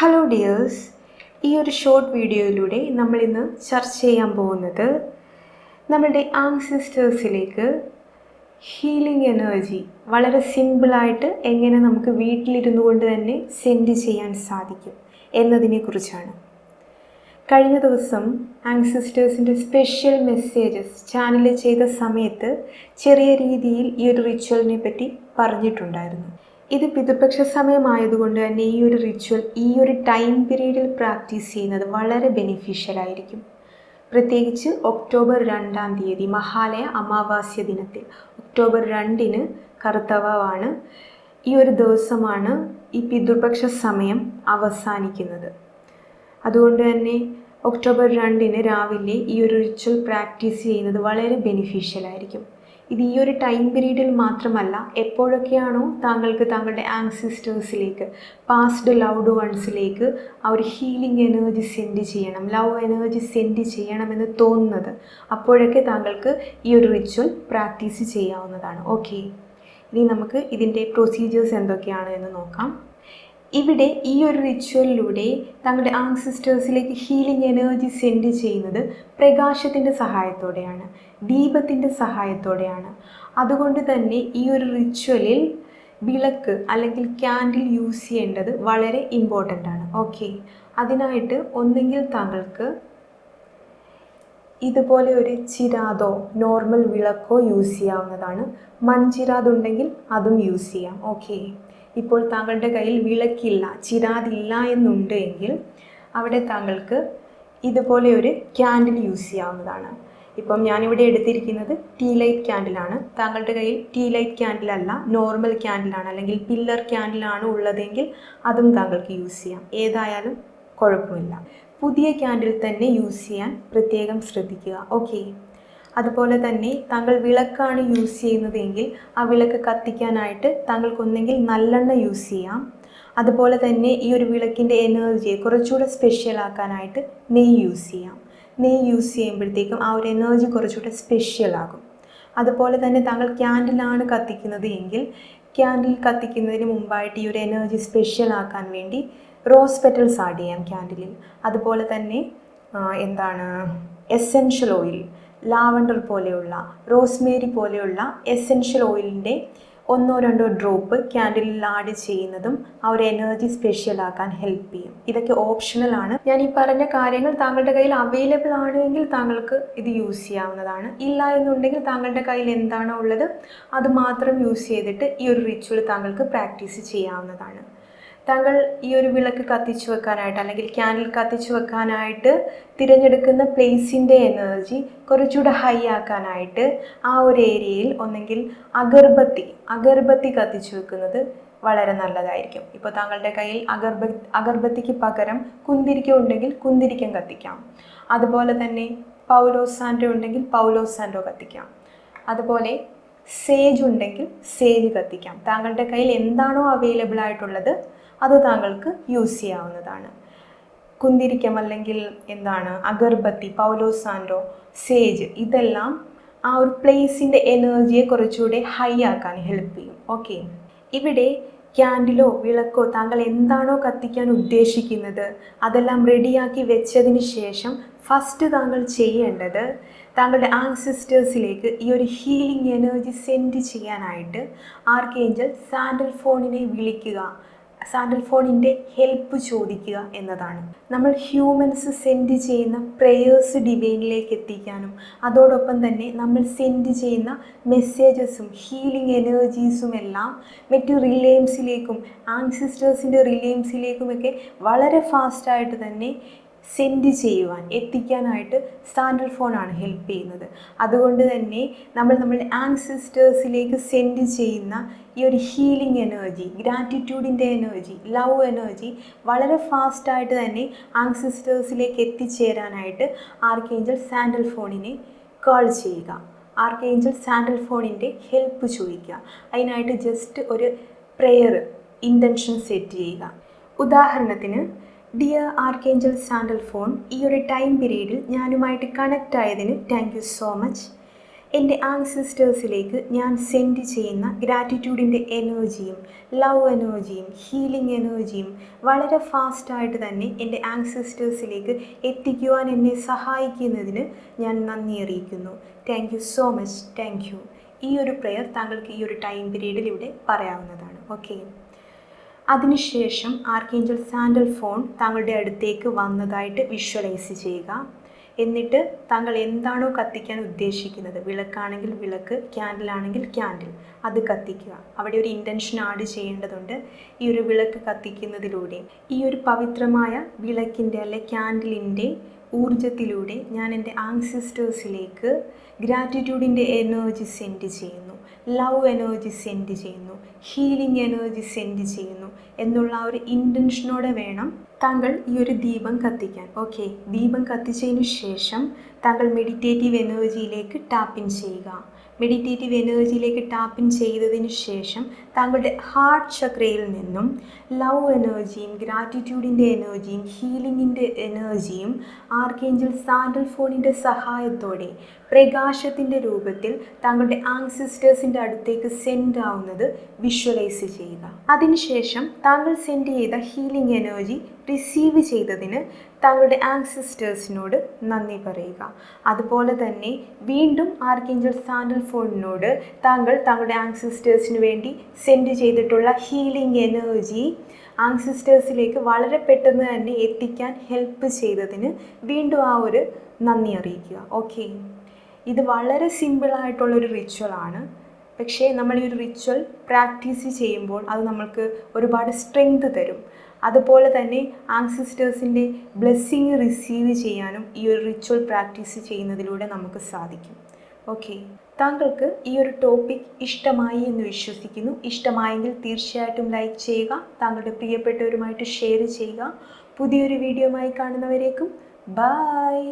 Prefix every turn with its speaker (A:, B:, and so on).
A: Hello dears ഈ ഒരു short വീഡിയോയിലൂടെ നമ്മൾ ഇന്ന് ചർച്ച ചെയ്യാൻ പോകുന്നത് നമ്മളുടെ ആങ്സിസ്റ്റേഴ്സിലേക്ക് ഹീലിംഗ് എനർജി വളരെ സിമ്പിളായിട്ട് എങ്ങനെ നമുക്ക് വീട്ടിലിരുന്നു കൊണ്ട് തന്നെ സെൻഡ് ചെയ്യാൻ സാധിക്കും എന്നതിനെക്കുറിച്ചാണ്. കഴിഞ്ഞ ദിവസം ആങ്സിസ്റ്റേഴ്സിന്റെ സ്പെഷ്യൽ മെസ്സേജസ് ചാനൽ ചെയ്ത സമയത്ത് ചെറിയ രീതിയിൽ ഈ ഒരു റിച്വലിനെ പറ്റി പറഞ്ഞിട്ടുണ്ടായിരുന്നു. ഇത് പിതൃപക്ഷ സമയമായതുകൊണ്ട് തന്നെ ഈ ഒരു റിച്വൽ ഈ ഒരു ടൈം പീരീഡിൽ പ്രാക്ടീസ് ചെയ്യുന്നത് വളരെ ബെനിഫിഷ്യൽ ആയിരിക്കും. പ്രത്യേകിച്ച് ഒക്ടോബർ രണ്ടാം തീയതി മഹാലയ അമാവാസ്യ ദിനത്തിൽ. ഒക്ടോബർ രണ്ടിന് കറുത്തവാണ് ഈ ഒരു ദിവസമാണ് ഈ പിതൃപക്ഷ സമയം അവസാനിക്കുന്നത്. അതുകൊണ്ട് തന്നെ ഒക്ടോബർ രണ്ടിന് രാവിലെ ഈ ഒരു റിച്വൽ പ്രാക്ടീസ് ചെയ്യുന്നത് വളരെ ബെനിഫിഷ്യൽ ആയിരിക്കും. ഇത് ഈ ഒരു ടൈം പീരീഡിൽ മാത്രമല്ല എപ്പോഴൊക്കെയാണോ താങ്കൾക്ക് താങ്കളുടെ ആങ്സിസ്റ്റേഴ്സിലേക്ക് പാസ്ഡ് ലൗഡ് വൺസിലേക്ക് ആ ഒരു ഹീലിംഗ് എനർജി സെൻഡ് ചെയ്യണം ലവ് എനർജി സെൻഡ് ചെയ്യണമെന്ന് തോന്നുന്നത് അപ്പോഴൊക്കെ താങ്കൾക്ക് ഈ ഒരു റിച്വൽ പ്രാക്ടീസ് ചെയ്യാവുന്നതാണ്. ഓക്കെ ഇനി നമുക്ക് ഇതിന്റെ പ്രൊസീജിയേഴ്സ് എന്തൊക്കെയാണ് എന്ന് നോക്കാം. ഇവിടെ ഈ ഒരു റിച്വലിലൂടെ തങ്ങളുടെ ആങ്സിസ്റ്റേഴ്സിലേക്ക് ഹീലിംഗ് എനർജി സെൻഡ് ചെയ്യുന്നത് പ്രകാശത്തിന്റെ സഹായത്തോടെയാണ് ദീപത്തിന്റെ സഹായത്തോടെയാണ്. അതുകൊണ്ട് തന്നെ ഈ ഒരു റിച്വലിൽ വിളക്ക് അല്ലെങ്കിൽ ക്യാൻഡിൽ യൂസ് ചെയ്യേണ്ടത് വളരെ ഇമ്പോർട്ടന്റ് ആണ്. ഓക്കെ അതിനായിട്ട് ഒന്നെങ്കിൽ താങ്കൾക്ക് ഇതുപോലെ ഒരു ചിരാതോ നോർമൽ വിളക്കോ യൂസ് ചെയ്യാവുന്നതാണ്. മൺചിരാതുണ്ടെങ്കിൽ അതും യൂസ് ചെയ്യാം. ഓക്കെ ഇപ്പോൾ താങ്കളുടെ കയ്യിൽ വിളക്കില്ല ചിരാതില്ല എന്നുണ്ടെങ്കിൽ അവിടെ താങ്കൾക്ക് ഇതുപോലെ ഒരു ക്യാൻഡിൽ യൂസ് ചെയ്യാവുന്നതാണ്. ഇപ്പം ഞാനിവിടെ എടുത്തിരിക്കുന്നത് ടീ ലൈറ്റ് ക്യാൻഡിലാണ് താങ്കളുടെ കയ്യിൽ ടീ ലൈറ്റ് ക്യാൻഡിലല്ല നോർമൽ ക്യാൻഡിലാണ് അല്ലെങ്കിൽ പില്ലർ ക്യാൻഡിലാണ് ഉള്ളതെങ്കിൽ അതും താങ്കൾക്ക് യൂസ് ചെയ്യാം. ഏതായാലും കുഴപ്പമില്ല. പുതിയ ക്യാൻഡിൽ തന്നെ യൂസ് ചെയ്യാൻ പ്രത്യേകം ശ്രദ്ധിക്കുക. ഓക്കെ അതുപോലെ തന്നെ താങ്കൾ വിളക്കാണ് യൂസ് ചെയ്യുന്നതെങ്കിൽ ആ വിളക്ക് കത്തിക്കാനായിട്ട് താങ്കൾക്ക് ഒന്നെങ്കിൽ നല്ലെണ്ണ യൂസ് ചെയ്യാം. അതുപോലെ തന്നെ ഈ ഒരു വിളക്കിന്റെ എനർജിയെ കുറച്ചുകൂടെ സ്പെഷ്യൽ ആക്കാനായിട്ട് നെയ്യ് യൂസ് ചെയ്യാം. നെയ്യ് യൂസ് ചെയ്യുമ്പോഴത്തേക്കും ആ ഒരു എനർജി കുറച്ചുകൂടെ സ്പെഷ്യൽ ആകും. അതുപോലെ തന്നെ താങ്കൾ ക്യാൻഡിലാണ് കത്തിക്കുന്നത് എങ്കിൽ ക്യാൻഡിൽ കത്തിക്കുന്നതിന് മുമ്പായിട്ട് ഈ ഒരു എനർജി സ്പെഷ്യൽ ആക്കാൻ വേണ്ടി റോസ് പെറ്റൽസ് ആഡ് ചെയ്യാം ക്യാൻഡിലിൽ അതുപോലെ തന്നെ എന്താണ് എസെൻഷ്യൽ ഓയിൽ ലാവണ്ടർ പോലെയുള്ള റോസ്മേരി പോലെയുള്ള എസെൻഷ്യൽ ഓയിലിന്റെ ഒന്നോ രണ്ടോ ഡ്രോപ്പ് ക്യാൻഡിലിൽ ആഡ് ചെയ്യുന്നതും ആ ഒരു എനർജി സ്പെഷ്യൽ ആക്കാൻ ഹെൽപ്പ് ചെയ്യും. ഇതൊക്കെ ഓപ്ഷണൽ ആണ്. ഞാൻ ഈ പറഞ്ഞ കാര്യങ്ങൾ താങ്കളുടെ കയ്യിൽ അവൈലബിൾ ആണെങ്കിൽ താങ്കൾക്ക് ഇത് യൂസ് ചെയ്യാവുന്നതാണ്. ഇല്ല എന്നുണ്ടെങ്കിൽ താങ്കളുടെ കയ്യിൽ എന്താണോ ഉള്ളത് അത് മാത്രം യൂസ് ചെയ്തിട്ട് ഈ ഒരു റിച്വൽ താങ്കൾക്ക് പ്രാക്ടീസ് ചെയ്യാവുന്നതാണ്. താങ്കൾ ഈ ഒരു വിളക്ക് കത്തിച്ചു വെക്കാനായിട്ട് അല്ലെങ്കിൽ ക്യാൻഡിൽ കത്തിച്ചു വെക്കാനായിട്ട് തിരഞ്ഞെടുക്കുന്ന പ്ലേസിന്റെ എനർജി കുറച്ചുകൂടെ ഹൈ ആക്കാനായിട്ട് ആ ഒരു ഏരിയയിൽ ഒന്നെങ്കിൽ അഗർബത്തി അഗർബത്തി കത്തിച്ചു വെക്കുന്നത് വളരെ നല്ലതായിരിക്കും. ഇപ്പോൾ താങ്കളുടെ കയ്യിൽ അഗർബ അഗർബത്തിക്ക് പകരം കുന്തിരിക്കം ഉണ്ടെങ്കിൽ കുന്തിരിക്കം കത്തിക്കാം. അതുപോലെ തന്നെ പൗലോസാൻഡോ ഉണ്ടെങ്കിൽ പൗലോസാൻഡോ കത്തിക്കാം. അതുപോലെ സേജ് ഉണ്ടെങ്കിൽ സേജ് കത്തിക്കാം. താങ്കളുടെ കയ്യിൽ എന്താണോ അവൈലബിൾ ആയിട്ടുള്ളത് അത് താങ്കൾക്ക് യൂസ് ചെയ്യാവുന്നതാണ്. കുന്തിരിക്കം അല്ലെങ്കിൽ എന്താണ് അഗർബത്തി പൗലോസാൻഡോ സേജ് ഇതെല്ലാം ആ ഒരു പ്ലേസിന്റെ എനർജിയെ കുറച്ചുകൂടെ ഹൈ ആക്കാൻ ഹെൽപ്പ് ചെയ്യും. ഓക്കെ ഇവിടെ ക്യാൻഡിലോ വിളക്കോ താങ്കൾ എന്താണോ കത്തിക്കാൻ ഉദ്ദേശിക്കുന്നത് അതെല്ലാം റെഡിയാക്കി വെച്ചതിന് ശേഷം ഫസ്റ്റ് താങ്കൾ ചെയ്യേണ്ടത് താങ്കളുടെ ആൻസിസ്റ്റേഴ്സിലേക്ക് ഈ ഒരു ഹീലിംഗ് എനർജി സെൻഡ് ചെയ്യാനായിട്ട് ആർക്കേഞ്ചൽ സാൻഡൽ ഫോണിനെ വിളിക്കുക. സാൻഡൽ ഫോണിന്റെ ഹെൽപ്പ് ചോദിക്കുക എന്നതാണ്. നമ്മൾ ഹ്യൂമൻസ് സെൻഡ് ചെയ്യുന്ന പ്രേയേഴ്സ് ഡിവൈനിലേക്ക് എത്തിക്കാനും അതോടൊപ്പം തന്നെ നമ്മൾ സെൻഡ് ചെയ്യുന്ന മെസ്സേജസും ഹീലിംഗ് എനർജീസും എല്ലാം മറ്റ് റിലേംസിലേക്കും ആൻസിസ്റ്റേഴ്സിന്റെ റിലേംസിലേക്കുമൊക്കെ വളരെ ഫാസ്റ്റായിട്ട് തന്നെ സെൻഡ് ചെയ്യുവാൻ എത്തിക്കാനായിട്ട് സ്റ്റാൻഡേർഡ് ഫോണാണ് ഹെൽപ്പ് ചെയ്യുന്നത്. അതുകൊണ്ട് തന്നെ നമ്മൾ നമ്മുടെ ആൻസിസ്റ്റേഴ്സിലേക്ക് സെൻഡ് ചെയ്യുന്ന ഈ ഒരു ഹീലിംഗ് എനർജി ഗ്രാറ്റിറ്റ്യൂഡിന്റെ എനർജി ലവ് എനർജി വളരെ ഫാസ്റ്റായിട്ട് തന്നെ ആൻസിസ്റ്റേഴ്സിലേക്ക് എത്തിച്ചേരാനായിട്ട് ആർക്കേഞ്ചൽ സാൻഡൽ ഫോണിനെ കോൾ ചെയ്യുക. ആർക്കേഞ്ചൽ സാൻഡൽ ഫോണിന്റെ ഹെൽപ്പ് ചോദിക്കുക. അതിനായിട്ട് ജസ്റ്റ് ഒരു പ്രെയർ ഇന്റൻഷൻ സെറ്റ് ചെയ്യുക. ഉദാഹരണത്തിന് ഡിയർ ആർക്കേഞ്ചൽ സാൻഡൽ ഫോൺ ഈ ഒരു ടൈം പീരീഡിൽ ഞാനുമായിട്ട് കണക്റ്റ് ആയതിന് താങ്ക് യു സോ മച്ച് എന്റെ ആൻസിസ്റ്റേഴ്സിലേക്ക് ഞാൻ സെൻഡ് ചെയ്യുന്ന ഗ്രാറ്റിറ്റ്യൂഡിന്റെ എനർജിയും ലവ് എനർജിയും ഹീലിംഗ് എനർജിയും വളരെ ഫാസ്റ്റായിട്ട് തന്നെ എന്റെ ആൻസിസ്റ്റേഴ്സിലേക്ക് എത്തിക്കുവാൻ എന്നെ സഹായിക്കുന്നതിന് ഞാൻ നന്ദി അറിയിക്കുന്നു. Thank you so much thank you ഈ ഒരു പ്രെയർ താങ്കൾക്ക് ഈ ഒരു ടൈം പീരീഡിൽ ഇവിടെ പറയാവുന്നതാണ്. ഓക്കെ അതിനുശേഷം ആർക്കേഞ്ചൽ സാൻഡൽ ഫോൺ താങ്കളുടെ അടുത്തേക്ക് വന്നതായിട്ട് വിഷ്വലൈസ് ചെയ്യുക. എന്നിട്ട് താങ്കൾ എന്താണോ കത്തിക്കാൻ ഉദ്ദേശിക്കുന്നത്. വിളക്കാണെങ്കിൽ വിളക്ക് ക്യാൻഡിലാണെങ്കിൽ ക്യാൻഡിൽ. അത് കത്തിക്കുക. അവിടെ ഒരു ഇന്റൻഷൻ ആഡ് ചെയ്യേണ്ടതുണ്ട്. ഈ ഒരു വിളക്ക് കത്തിക്കുന്നതിലൂടെ. ഈ ഒരു പവിത്രമായ വിളക്കിന്റെ അല്ലെ ക്യാൻഡിലിന്റെ ഊർജത്തിലൂടെ ഞാൻ എന്റെ ആങ്സിസ്റ്റേഴ്സിലേക്ക് ഗ്രാറ്റിറ്റ്യൂഡിന്റെ എനർജി സെൻഡ് ചെയ്യുന്നു. ലവ് എനർജി സെൻഡ് ചെയ്യുന്നു. ഹീലിംഗ് എനർജി സെൻഡ് ചെയ്യുന്നു എന്നുള്ള ഒരു ഇന്റൻഷനോടെ വേണം താങ്കൾ ഈ ഒരു ദീപം കത്തിക്കാൻ. ഓക്കെ ദീപം കത്തിച്ചതിന് ശേഷം താങ്കൾ മെഡിറ്റേറ്റീവ് എനർജിയിലേക്ക് ടാപ്പിൻ ചെയ്യുക. മെഡിറ്റേറ്റീവ് എനർജിയിലേക്ക് ടാപ്പിൻ ചെയ്തതിന് ശേഷം താങ്കളുടെ ഹാർട്ട് ചക്രയിൽ നിന്നും ലവ് എനർജിയും ഗ്രാറ്റിറ്റ്യൂഡിന്റെ എനർജിയും ഹീലിംഗിന്റെ എനർജിയും ആർക്കേഞ്ചൽ സാൻഡൽ ഫോണിന്റെ സഹായത്തോടെ പ്രകാശത്തിന്റെ രൂപത്തിൽ താങ്കളുടെ ആങ്സിസ്റ്റേഴ്സിന്റെ അടുത്തേക്ക് സെൻഡ് ആവുന്നത് വിഷ്വലൈസ് ചെയ്യുക. അതിനുശേഷം താങ്കൾ സെൻഡ് ചെയ്ത ഹീലിംഗ് എനർജി റിസീവ് ചെയ്തതിന് താങ്കളുടെ ആൻസിസ്റ്റേഴ്സിനോട് നന്ദി പറയുക. അതുപോലെ തന്നെ വീണ്ടും ആർക്കേഞ്ചൽ സാൻഡൽ ഫോണിനോട് താങ്കൾ താങ്കളുടെ ആൻസിസ്റ്റേഴ്സിന് വേണ്ടി സെൻഡ് ചെയ്തിട്ടുള്ള ഹീലിംഗ് എനർജി ആൻസിസ്റ്റേഴ്സിലേക്ക് വളരെ പെട്ടെന്ന് തന്നെ എത്തിക്കാൻ ഹെൽപ്പ് ചെയ്തതിന് വീണ്ടും ആ ഒരു നന്ദി അറിയിക്കുക. ഓക്കെ ഇത് വളരെ സിമ്പിളായിട്ടുള്ളൊരു റിച്വലാണ് പക്ഷേ നമ്മൾ ഈ ഒരു റിച്വൽ പ്രാക്ടീസ് ചെയ്യുമ്പോൾ അത് നമ്മൾക്ക് ഒരുപാട് സ്ട്രെങ്ത് തരും. അതുപോലെ തന്നെ ആൻസിസ്റ്റേഴ്സിന്റെ ബ്ലെസ്സിങ് റിസീവ് ചെയ്യാനും ഈ ഒരു റിച്വൽ പ്രാക്ടീസ് ചെയ്യുന്നതിലൂടെ നമുക്ക് സാധിക്കും. ഓക്കെ താങ്കൾക്ക് ഈ ഒരു ടോപ്പിക് ഇഷ്ടമായി എന്ന് വിശ്വസിക്കുന്നു. ഇഷ്ടമായെങ്കിൽ തീർച്ചയായിട്ടും ലൈക്ക് ചെയ്യുക. താങ്കളുടെ പ്രിയപ്പെട്ടവരുമായിട്ട് ഷെയർ ചെയ്യുക. പുതിയൊരു വീഡിയോയുമായി കാണുന്നവരേക്കും ബായ്